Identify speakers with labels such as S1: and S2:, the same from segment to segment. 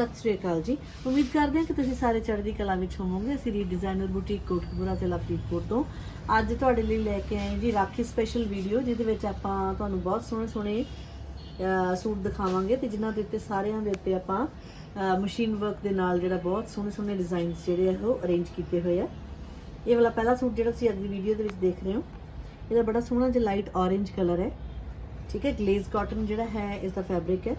S1: ਸਤਿ ਸ੍ਰੀ ਅਕਾਲ ਜੀ। ਉਮੀਦ ਕਰਦੇ ਹਾਂ ਕਿ ਤੁਸੀਂ ਸਾਰੇ ਚੜ੍ਹਦੀ ਕਲਾ ਵਿੱਚ ਹੋਵੋਗੇ। ਅਸੀਂ ਰੀ ਡਿਜ਼ਾਈਨਰ ਬੁਟੀਕ ਕੋਟਕਪੂਰਾ ਜ਼ਿਲ੍ਹਾ ਫਰੀਦਕੋਟ ਤੋਂ। ਅੱਜ ਤੁਹਾਡੇ ਲਈ ਲੈ ਕੇ ਆਏ ਜੀ ਰਾਖੀ ਸਪੈਸ਼ਲ ਵੀਡੀਓ ਜਿਹਦੇ ਵਿੱਚ ਆਪਾਂ ਤੁਹਾਨੂੰ ਬਹੁਤ ਸੋਹਣੇ ਸੋਹਣੇ ਸੂਟ ਦਿਖਾਵਾਂਗੇ ਤੇ ਜਿਨ੍ਹਾਂ ਦੇ ਉੱਤੇ ਸਾਰਿਆਂ ਦੇ ਉੱਤੇ ਆਪਾਂ ਮਸ਼ੀਨ ਵਰਕ ਦੇ ਨਾਲ ਜਿਹੜਾ ਬਹੁਤ ਸੋਹਣੇ ਸੋਹਣੇ ਡਿਜ਼ਾਈਨਸ ਜਿਹੜੇ ਆ ਉਹ ਅਰੇਂਜ ਕੀਤੇ ਹੋਏ ਆ। ਇਹ ਵਾਲਾ ਪਹਿਲਾ ਸੂਟ ਜਿਹੜਾ ਤੁਸੀਂ ਅੱਜ ਦੀ ਵੀਡੀਓ ਦੇ ਵਿੱਚ ਦੇਖ ਰਹੇ ਹੋ, ਇਹਦਾ ਬੜਾ ਸੋਹਣਾ ਜਿਹਾ ਲਾਈਟ ਔਰੇਂਜ ਕਲਰ ਹੈ। ਠੀਕ ਹੈ ਗਲੇਜ਼ ਕਾਟਨ ਜਿਹੜਾ ਹੈ, ਇਸ ਦਾ ਫੈਬਰਿਕ ਹੈ।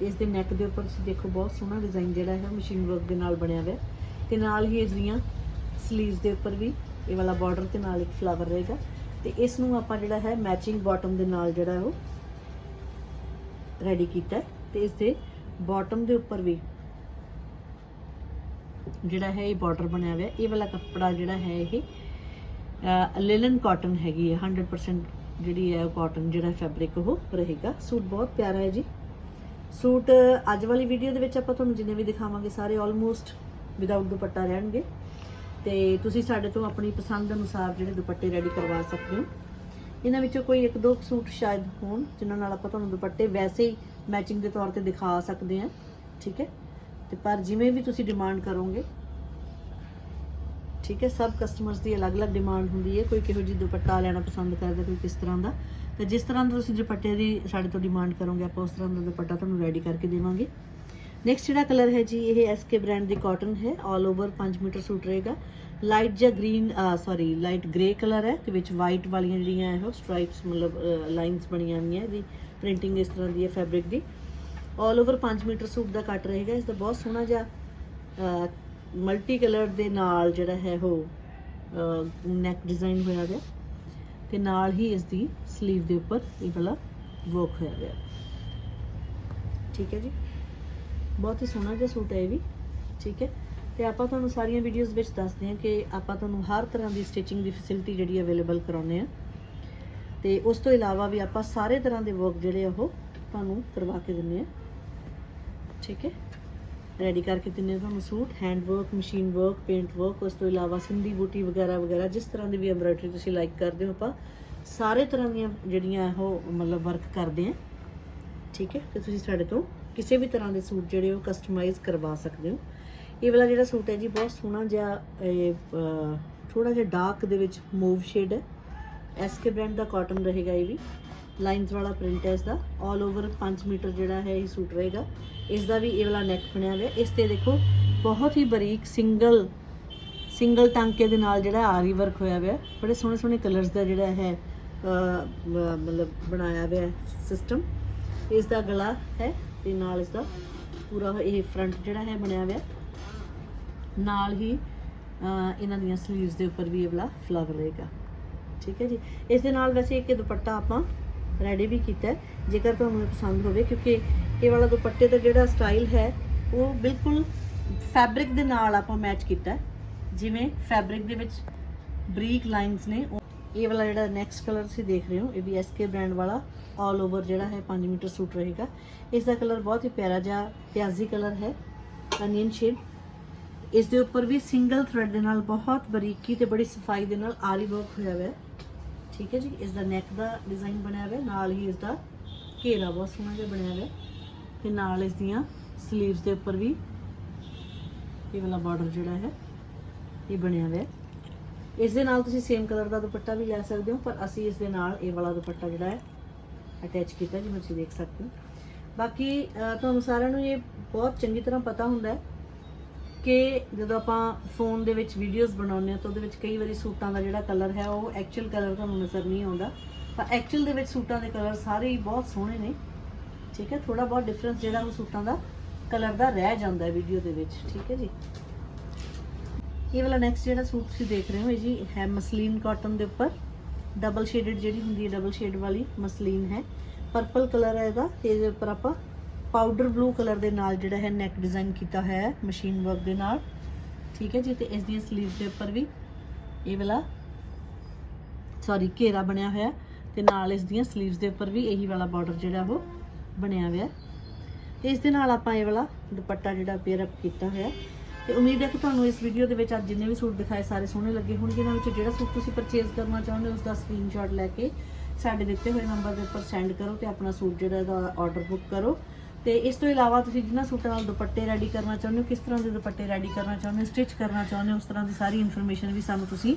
S1: ਇਸ ਦੇ ਨੈਕ ਦੇ ਉੱਪਰ ਤੁਸੀਂ ਦੇਖੋ ਬਹੁਤ ਸੋਹਣਾ ਡਿਜ਼ਾਈਨ ਜਿਹੜਾ ਹੈ ਮਸ਼ੀਨ ਵਰਕ ਦੇ ਨਾਲ ਬਣਿਆ ਹੋਇਆ। ਹੈ ਤੇ ਨਾਲ ਹੀ ਇਸ ਦੀਆਂ 슬ੀਵਸ ਦੇ ਉੱਪਰ ਵੀ ਇਹ ਵਾਲਾ ਬਾਰਡਰ ਤੇ ਨਾਲ ਇੱਕ ਫਲਾਵਰ ਰਹੇਗਾ। ਤੇ ਇਸ ਨੂੰ ਆਪਾਂ ਜਿਹੜਾ ਹੈ ਮੈਚਿੰਗ ਬਾਟਮ ਦੇ ਨਾਲ ਜਿਹੜਾ ਉਹ ਰੈਡੀ ਕੀਤਾ ਹੈ। ਤੇ ਇਸ ਦੇ ਬਾਟਮ ਦੇ ਉੱਪਰ ਵੀ ਜਿਹੜਾ ਹੈ ਇਹ ਬਾਰਡਰ ਬਣਿਆ ਹੋਇਆ। ਇਹ ਵਾਲਾ ਕੱਪੜਾ ਜਿਹੜਾ ਹੈ ਇਹ ਲਿਨਨ ਕਾਟਨ ਹੈਗੀ ਹੈ। 100% ਜਿਹੜੀ ਹੈ ਕਾਟਨ ਜਿਹੜਾ ਫੈਬਰਿਕ ਉਹ ਰਹੇਗਾ। ਸੂਟ ਬਹੁਤ ਪਿਆਰਾ ਹੈ ਜੀ। ਸੂਟ ਅੱਜ ਵਾਲੀ ਵੀਡੀਓ ਦੇ ਵਿੱਚ ਆਪਾਂ ਤੁਹਾਨੂੰ ਜਿੰਨੇ ਵੀ ਦਿਖਾਵਾਂਗੇ ਸਾਰੇ ਆਲਮੋਸਟ ਵਿਦਆਊਟ ਦੁਪੱਟਾ ਰਹਿਣਗੇ। ਤੇ ਤੁਸੀਂ ਸਾਡੇ ਤੋਂ ਆਪਣੀ ਪਸੰਦ ਅਨੁਸਾਰ ਜਿਹੜੇ ਦੁਪੱਟੇ ਰੈਡੀ ਕਰਵਾ ਸਕਦੇ ਹੋ। ਇਹਨਾਂ ਵਿੱਚੋਂ ਕੋਈ ਇੱਕ ਦੋ ਸੂਟ ਸ਼ਾਇਦ ਹੋਣ, ਜਿਨ੍ਹਾਂ ਨਾਲ ਆਪਾਂ ਤੁਹਾਨੂੰ ਦੁਪੱਟੇ ਵੈਸੇ ਹੀ ਮੈਚਿੰਗ ਦੇ ਤੌਰ ਤੇ ਦਿਖਾ ਸਕਦੇ ਹਾਂ, ਠੀਕ ਹੈ? ਤੇ ਪਰ ਜਿਵੇਂ ਵੀ ਤੁਸੀਂ ਡਿਮਾਂਡ ਕਰੋਗੇ, ਠੀਕ ਹੈ? ਸਭ ਕਸਟਮਰਸ ਦੀ ਅਲੱਗ-ਅਲੱਗ ਡਿਮਾਂਡ ਹੁੰਦੀ ਹੈ, ਕੋਈ ਕਿਹੋ ਜਿਹੀ ਦੁਪੱਟਾ ਲੈਣਾ ਪਸੰਦ ਕਰਦਾ, ਕੋਈ ਕਿਸ ਤਰ੍ਹਾਂ ਦਾ। ਤੇ ਜਿਸ ਤਰ੍ਹਾਂ ਦਾ ਤੁਸੀਂ ਦੁਪੱਟੇ ਦੀ ਸਾਡੇ ਤੋਂ ਡਿਮਾਂਡ ਕਰੋਗੇ, ਆਪਾਂ ਉਸ ਤਰ੍ਹਾਂ ਦਾ ਦੁਪੱਟਾ ਤੁਹਾਨੂੰ ਰੈਡੀ ਕਰਕੇ ਦੇਵਾਂਗੇ। ਨੈਕਸਟ ਜਿਹੜਾ ਕਲਰ ਹੈ ਜੀ, ਇਹ ਐਸਕੇ ਬ੍ਰਾਂਡ ਦੀ ਕਾਟਨ ਹੈ 올 ਓਵਰ 5 ਮੀਟਰ ਸੂਟ ਰਹੇਗਾ। ਲਾਈਟ ਜਾਂ green sorry light grey colour ਹੈ, ਤੇ ਵਿੱਚ ਵਾਈਟ ਵਾਲੀਆਂ ਜਿਹੜੀਆਂ ਇਹ ਸਟ੍ਰਾਈਪਸ ਮਤਲਬ ਲਾਈਨਸ ਬਣੀਆਂ ਹੋਈਆਂ ਇਹਦੀ ਪ੍ਰਿੰਟਿੰਗ ਇਸ ਤਰ੍ਹਾਂ ਦੀ ਹੈ ਫੈਬਰਿਕ ਦੀ। 올 ਓਵਰ 5 ਮੀਟਰ ਸੂਟ ਦਾ ਕੱਟ ਰਹੇਗਾ ਇਸ ਦਾ ਬਹੁਤ ਸੋਹਣਾ ਜਿਹਾ ਮਲਟੀ ਕਲਰ ਦੇ ਨਾਲ ਜਿਹੜਾ ਹੈ ਉਹ ਨੈਕ ਡਿਜ਼ਾਈਨ ਹੋਇਆ ਗਿਆ ਤੇ ਨਾਲ ਹੀ ਇਸ ਦੀ 슬ੀਵ ਦੇ ਉੱਪਰ ਇਹ ਵਾਲਾ ਵਰਕ ਹੋਇਆ ਗਿਆ ਠੀਕ ਹੈ ਜੀ? ਬਹੁਤ ਹੀ ਸੋਹਣਾ ਜਿਹਾ ਸੂਟ ਹੈ ਇਹ ਵੀ। ਠੀਕ ਹੈ? ਤੇ ਆਪਾਂ ਤੁਹਾਨੂੰ ਸਾਰੀਆਂ ਵੀਡੀਓਜ਼ ਵਿੱਚ ਦੱਸਦੇ ਹਾਂ ਕਿ ਆਪਾਂ ਤੁਹਾਨੂੰ ਹਰ ਤਰ੍ਹਾਂ ਦੀ ਸਟਿਚਿੰਗ ਦੀ ਫੈਸਿਲਿਟੀ ਜਿਹੜੀ ਅਵੇਲੇਬਲ ਕਰਾਉਂਦੇ ਆ ਤੇ ਉਸ ਤੋਂ ਇਲਾਵਾ ਵੀ ਆਪਾਂ ਸਾਰੇ ਤਰ੍ਹਾਂ ਦੇ ਵਰਕ ਜਿਹੜੇ ਆ ਉਹ ਤੁਹਾਨੂੰ ਕਰਵਾ ਕੇ ਦਿੰਦੇ ਆ ਠੀਕ ਹੈ? ਰੈਡੀ ਕਰਕੇ ਦਿੰਦੇ ਆ ਤੁਹਾਨੂੰ suit hand work machine work paint work ਉਸ ਤੋਂ ਇਲਾਵਾ ਸਿੰਧੀ ਬੂਟੀ ਵਗੈਰਾ ਵਗੈਰਾ, ਜਿਸ ਤਰ੍ਹਾਂ ਦੀ ਵੀ ਐਮਬਰਾਇਡਰੀ ਤੁਸੀਂ ਲਾਈਕ ਕਰਦੇ ਹੋ, ਆਪਾਂ ਸਾਰੇ ਤਰ੍ਹਾਂ ਦੀਆਂ ਜਿਹੜੀਆਂ ਉਹ ਮਤਲਬ ਵਰਕ ਕਰਦੇ ਆ ਠੀਕ ਹੈ? ਤੇ ਤੁਸੀਂ ਸਾਡੇ ਤੋਂ ਕਿਸੇ ਵੀ ਤਰ੍ਹਾਂ ਦੇ ਸੂਟ ਜਿਹੜੇ ਉਹ ਕਸਟਮਾਈਜ਼ ਕਰਵਾ ਸਕਦੇ ਹੋ। ਇਹ ਵਾਲਾ ਜਿਹੜਾ ਸੂਟ ਹੈ ਜੀ, ਬਹੁਤ ਸੋਹਣਾ ਜਿਹਾ, ਇਹ ਥੋੜਾ ਜਿਹਾ ਡਾਰਕ ਦੇ ਵਿੱਚ ਮੂਵ ਸ਼ੇਡ ਹੈ। ਐਸਕੇ ਬ੍ਰਾਂਡ ਦਾ ਕਾਟਨ ਰਹੇਗਾ ਇਹ ਵੀ। ਲਾਈਨਸ ਵਾਲਾ ਪ੍ਰਿੰਟ ਹੈ ਇਸ ਦਾ 올 ਓਵਰ 5 ਮੀਟਰ ਜਿਹੜਾ ਹੈ ਇਹ ਸੂਟ ਰਹੇਗਾ। ਇਸ ਦਾ ਵੀ ਇਹ ਵਾਲਾ ਨੈਕ ਬਣਿਆ ਹੋਇਆ। ਇਸ ਤੇ ਦੇਖੋ, ਬਹੁਤ ਹੀ ਬਰੀਕ ਸਿੰਗਲ ਸਿੰਗਲ ਟਾਂਕੇ ਦੇ ਨਾਲ ਜਿਹੜਾ ਆਰੀ ਵਰਕ ਹੋਇਆ ਹੋਇਆ। ਬੜੇ ਸੋਹਣੇ ਸੋਹਣੇ ਕਲਰਸ ਦਾ ਜਿਹੜਾ ਹੈ ਮਤਲਬ ਬਣਾਇਆ ਹੋਇਆ ਸਿਸਟਮ ਇਸ ਦਾ ਗਲਾ ਹੈ ਤੇ ਨਾਲ ਇਸ ਦਾ ਪੂਰਾ ਇਹ ਫਰੰਟ ਜਿਹੜਾ ਹੈ ਬਣਿਆ ਹੋਇਆ। ਨਾਲ ਹੀ ਇਹਨਾਂ ਦੀਆਂ 슬ੀਵਸ ਦੇ ਉੱਪਰ ਵੀ ਇਹ ਵਾਲਾ ਫਲਾਵਰ ਰਹੇਗਾ। ਠੀਕ ਹੈ ਜੀ। ਇਸ ਦੇ ਨਾਲ ਵੈਸੇ ਇੱਕ ਦੁਪੱਟਾ ਆਪਾਂ ਰੈਡੀ ਵੀ ਕੀਤਾ ਜੇਕਰ ਤੁਹਾਨੂੰ ਪਸੰਦ ਹੋਵੇ, ਕਿਉਂਕਿ ਇਹ ਵਾਲਾ ਦੁਪੱਟੇ ਦਾ ਜਿਹੜਾ ਸਟਾਈਲ ਹੈ, ਉਹ ਬਿਲਕੁਲ ਫੈਬਰਿਕ ਦੇ ਨਾਲ ਆਪਾਂ ਮੈਚ ਕੀਤਾ ਜਿਵੇਂ ਫੈਬਰਿਕ ਦੇ ਵਿੱਚ ਬਰੀਕ ਲਾਈਨਸ ਨੇ, ਉਹ- ਇਹ ਵਾਲਾ ਜਿਹੜਾ ਨੈਕਸਟ ਕਲਰ ਤੁਸੀਂ ਦੇਖ ਰਹੇ ਹੋ, ਇਹ ਵੀ ਐਸਕੇ ਬ੍ਰਾਂਡ ਵਾਲਾ 올 ਓਵਰ ਜਿਹੜਾ ਹੈ 5 ਮੀਟਰ ਸੂਟ ਰਹੇਗਾ। ਇਸ ਦਾ ਕਲਰ ਬਹੁਤ ਹੀ ਪਿਆਰਾ ਜਿਹਾ ਪਿਆਜ਼ੀ ਕਲਰ ਹੈ ਅਨੀਅਨ ਸ਼ੇਡ ਇਸ ਦੇ ਉੱਪਰ ਵੀ ਸਿੰਗਲ ਥ੍ਰੈਡ ਦੇ ਨਾਲ ਬਹੁਤ ਬਰੀਕੀ ਤੇ ਬੜੀ ਸਫ਼ਾਈ ਦੇ ਨਾਲ ਆਰੀ ਵਰਕ ਹੋਇਆ ਹੋਇਆ ਹੈ। ਠੀਕ ਹੈ ਜੀ ਇਸ ਦਾ ਨੈਕ ਦਾ ਡਿਜ਼ਾਈਨ ਬਣਿਆ ਹੋਇਆ, ਨਾਲ ਹੀ ਇਸ ਦਾ ਘੇਰਾ ਬਹੁਤ ਸੋਹਣਾ ਜਿਹਾ ਬਣਿਆ ਹੋਇਆ ਹੈ ਤੇ ਨਾਲ ਇਸ ਦੀਆਂ 슬ੀਵਸ ਦੇ ਉੱਪਰ ਵੀ ਇਹ ਵਾਲਾ ਬਾਰਡਰ ਜਿਹੜਾ ਹੈ, ਇਹ ਬਣਿਆ ਹੋਇਆ। ਇਸ ਦੇ ਨਾਲ ਤੁਸੀਂ ਸੇਮ ਕਲਰ ਦਾ ਦੁਪੱਟਾ ਵੀ ਲੈ ਸਕਦੇ ਹੋ, ਪਰ ਅਸੀਂ ਇਸ ਦੇ ਨਾਲ ਇਹ ਵਾਲਾ ਦੁਪੱਟਾ ਜਿਹੜਾ ਹੈ ਅਟੈਚ ਕੀਤਾ, ਜਿਵੇਂ ਤੁਸੀਂ ਦੇਖ ਸਕਦੇ ਹੋ। ਬਾਕੀ ਤੁਹਾਨੂੰ ਸਾਰਿਆਂ ਨੂੰ ਇਹ ਬਹੁਤ ਚੰਗੀ ਤਰ੍ਹਾਂ ਪਤਾ ਹੁੰਦਾ ਹੈ ਕਿ ਜਦੋਂ ਆਪਾਂ ਫੋਨ ਦੇ ਵਿੱਚ ਵੀਡੀਓਜ਼ ਬਣਾਉਂਦੇ ਹਾਂ ਤਾਂ ਉਹਦੇ ਵਿੱਚ ਕਈ ਵਾਰੀ ਸੂਟਾਂ ਦਾ ਜਿਹੜਾ ਕਲਰ ਹੈ ਉਹ ਐਕਚੁਅਲ ਕਲਰ ਤੁਹਾਨੂੰ ਨਜ਼ਰ ਨਹੀਂ ਆਉਂਦਾ। ਤਾਂ ਐਕਚੁਅਲ ਦੇ ਵਿੱਚ ਸੂਟਾਂ ਦੇ ਕਲਰ ਸਾਰੇ ਹੀ ਬਹੁਤ ਸੋਹਣੇ ਨੇ। ਠੀਕ ਹੈ ਥੋੜਾ ਬਹੁਤ ਡਿਫਰੈਂਸ ਜਿਹੜਾ ਉਹ ਸੂਟਾਂ ਦਾ ਕਲਰ ਦਾ ਰਹਿ ਜਾਂਦਾ ਹੈ ਵੀਡੀਓ ਦੇ ਵਿੱਚ। ਠੀਕ ਹੈ ਜੀ। ਇਹ ਵਾਲਾ ਨੈਕਸਟ ਜਿਹੜਾ ਸੂਟ ਤੁਸੀਂ ਦੇਖ ਰਹੇ ਹੋ ਇਹ ਜੀ ਹੈ ਮਸਲੀਨ ਕਾਟਨ ਦੇ ਉੱਪਰ। ਡਬਲ ਸ਼ੇਡਡ ਜਿਹੜੀ ਹੁੰਦੀ ਹੈ ਡਬਲ ਸ਼ੇਡ ਵਾਲੀ ਮਸਲੀਨ ਹੈ। ਪਰਪਲ ਕਲਰ ਹੈ ਇਹਦਾ ਤੇ ਇਹਦੇ ਉੱਪਰ ਆਪਾਂ ਪਾਊਡਰ ਬਲੂ ਕਲਰ ਦੇ ਨਾਲ ਜਿਹੜਾ ਹੈ ਨੈਕ ਡਿਜ਼ਾਈਨ ਕੀਤਾ ਹੋਇਆ ਹੈ ਮਸ਼ੀਨ ਵਰਕ ਦੇ ਨਾਲ। ਠੀਕ ਹੈ ਜੀ, ਤੇ ਇਸ ਦੀਆਂ 슬ੀਵਸ ਦੇ ਉੱਪਰ ਵੀ ਇਹ ਵਾਲਾ ਸੌਰੀ ਘੇਰਾ ਬਣਿਆ ਹੋਇਆ ਤੇ ਨਾਲ ਇਸ ਦੀਆਂ 슬ੀਵਸ ਦੇ ਉੱਪਰ ਵੀ ਇਹੀ ਵਾਲਾ ਬਾਰਡਰ ਜਿਹੜਾ ਉਹ ਬਣਿਆ ਹੋਇਆ ਤੇ ਇਸ ਦੇ ਨਾਲ ਆਪਾਂ ਇਹ ਵਾਲਾ ਦੁਪੱਟਾ ਜਿਹੜਾ ਪੇਅਰ ਅਪ ਕੀਤਾ ਹੋਇਆ ਤੇ ਉਮੀਦ ਹੈ ਕਿ ਤੁਹਾਨੂੰ ਇਸ ਵੀਡੀਓ ਦੇ ਵਿੱਚ ਅੱਜ ਜਿੰਨੇ ਵੀ ਸੂਟ ਦਿਖਾਏ ਸਾਰੇ ਸੋਹਣੇ ਲੱਗੇ ਹੋਣਗੇ। ਇਹਨਾਂ ਵਿੱਚੋਂ ਜਿਹੜਾ ਸੂਟ ਤੁਸੀਂ ਪਰਚੇਸ ਕਰਨਾ ਚਾਹੁੰਦੇ ਹੋ ਉਸ ਦਾ ਸਕਰੀਨਸ਼ਾਟ ਲੈ ਕੇ ਸਾਡੇ ਦਿੱਤੇ ਹੋਏ ਨੰਬਰ ਦੇ ਉੱਪਰ ਸੈਂਡ ਕਰੋ ਤੇ ਆਪਣਾ ਸੂਟ ਜਿਹੜਾ ਇਹਦਾ ਆਰਡਰ ਬੁੱਕ ਕਰੋ। ਤੇ ਇਸ ਤੋਂ ਇਲਾਵਾ ਤੁਸੀਂ ਜਿਨ੍ਹਾਂ ਸੂਟਾਂ ਨਾਲ ਦੁਪੱਟੇ ਰੈਡੀ ਕਰਨਾ ਚਾਹੁੰਦੇ ਹੋ, ਕਿਸ ਤਰ੍ਹਾਂ ਦੇ ਦੁਪੱਟੇ ਰੈਡੀ ਕਰਨਾ ਚਾਹੁੰਦੇ ਹੋ ਸਟਿਚ ਕਰਨਾ ਚਾਹੁੰਦੇ ਹੋ, ਉਸ ਤਰ੍ਹਾਂ ਦੀ ਸਾਰੀ ਇਨਫੋਰਮੇਸ਼ਨ ਵੀ ਸਾਨੂੰ ਤੁਸੀਂ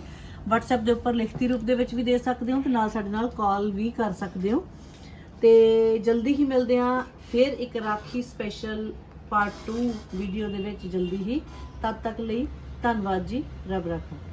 S1: WhatsApp ਦੇ ਉੱਪਰ ਲਿਖਤੀ ਰੂਪ ਦੇ ਵਿੱਚ ਵੀ ਦੇ ਸਕਦੇ ਹੋ ਤੇ ਨਾਲ ਸਾਡੇ ਨਾਲ ਕਾਲ ਵੀ ਕਰ ਸਕਦੇ ਹੋ। ਤੇ ਜਲਦੀ ਹੀ ਮਿਲਦੇ ਹਾਂ, ਫਿਰ ਇੱਕ ਰਾਖੀ ਸਪੈਸ਼ਲ ਪਾਰਟ 2 ਵੀਡੀਓ ਦੇ ਵਿੱਚ ਜਲਦੀ ਹੀ। ਤਦ ਤੱਕ ਲਈ ਧੰਨਵਾਦ ਜੀ, ਰੱਬ ਰਾਖਾ।